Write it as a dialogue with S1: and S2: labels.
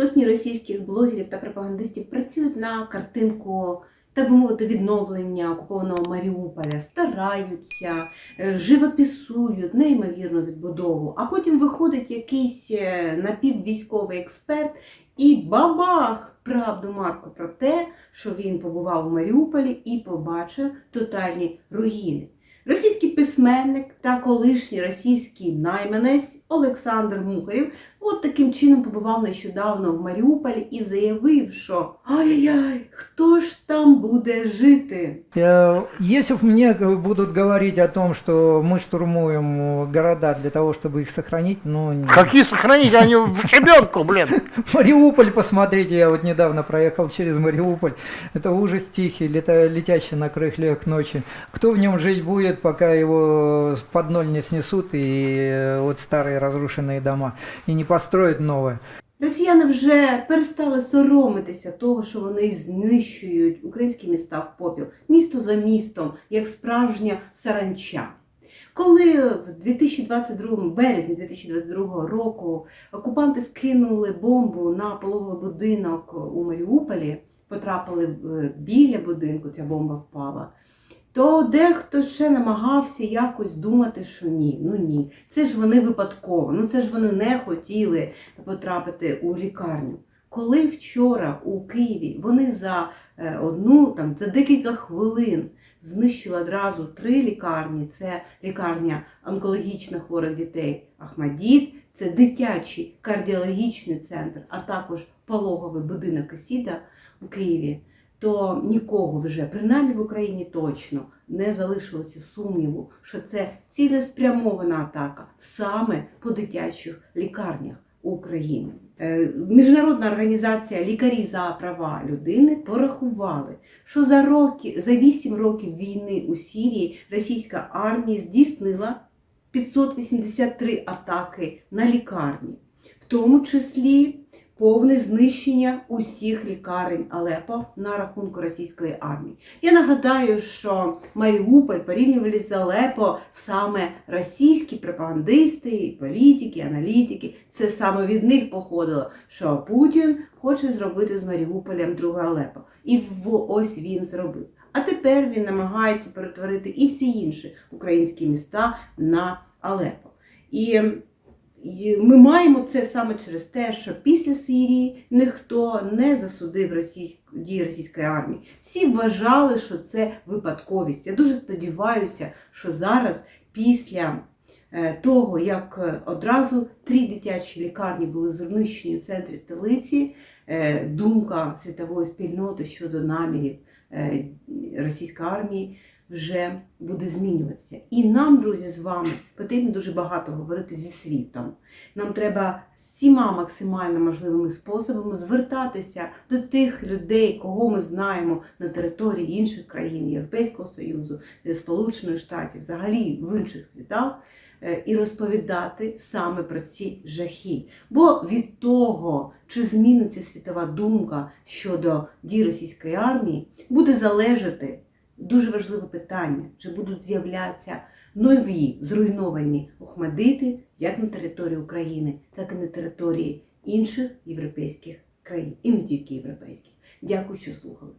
S1: Сотні російських блогерів та пропагандистів працюють на картинку, так би мовити, відновлення окупованого Маріуполя, стараються, е, живописують неймовірну відбудову. А потім виходить якийсь е, напіввійськовий експерт і бабах! Правду матку про те, що він побував у Маріуполі і побачив тотальні руїни. Російський письменник та колишній російський найманець Олександр Мухарєв от таким чином побував нещодавно в Маріуполі і заявив, що ай-яй, хто ж там буде жити?
S2: Э, Если мне г- будут говорить о том, что мы штурмуем э, города для того, чтобы их сохранить, ну... не-
S3: Какие сохранить, они в щебенку, блин.
S2: Мариуполь, посмотрите, я вот недавно проехал через Мариуполь. Это ужас тихий, лета- летящий на крыльях ночи. Кто в нем жить будет, пока его под ноль не снесут и э, вот старые разрушенные дома и не построят новые?
S1: Росіяни вже перестали соромитися того, що вони знищують українські міста в попіл, місто за містом, як справжня саранча. Коли в 2022 березні 2022 року окупанти скинули бомбу на пологовий будинок у Маріуполі, потрапили біля будинку, ця бомба впала, то дехто ще намагався якось думати, що ні, ну ні, це ж вони випадково, ну це ж вони не хотіли потрапити у лікарню. Коли вчора у Києві вони за е, одну там за декілька хвилин знищили одразу три лікарні: це лікарня онкологічно хворих дітей Ахмадіт, це дитячий кардіологічний центр, а також пологовий будинок Осіда у Києві. То нікого вже, принаймні в Україні точно, не залишилося сумніву, що це цілеспрямована атака саме по дитячих лікарнях України. Е, Міжнародна організація Лікарі за права людини порахували, що за роки, за 8 років війни у Сирії російська армія здійснила 583 атаки на лікарні, в тому числі повне знищення усіх лікарень Алепо на рахунку російської армії. Я нагадаю, що Маріуполь порівнювали з Алепо саме російські пропагандисти, політики, аналітики. Це саме від них походило, що Путін хоче зробити з Маріуполем друге Алепо. І ось він зробив. А тепер він намагається перетворити і всі інші українські міста на Алепо. І ми маємо це саме через те, що після Сирії ніхто не засудив російську дії російської армії. Всі вважали, що це випадковість. Я дуже сподіваюся, що зараз, після е, того, як е, одразу три дитячі лікарні були знищені в центрі столиці, е, думка світової спільноти щодо намірів російської армії вже буде змінюватися. І нам, друзі, з вами потрібно дуже багато говорити зі світом. Нам треба всіма максимально можливими способами звертатися до тих людей, кого ми знаємо на території інших країн, Європейського Союзу, Сполучених Штатів, взагалі в інших світах, е, і розповідати саме про ці жахи. Бо від того, чи зміниться світова думка щодо дій російської армії, буде залежати дуже важливе питання, чи будуть з'являтися нові зруйновані Охмадити як на території України, так і на території інших європейських країн, і не тільки європейських. Дякую, що слухали.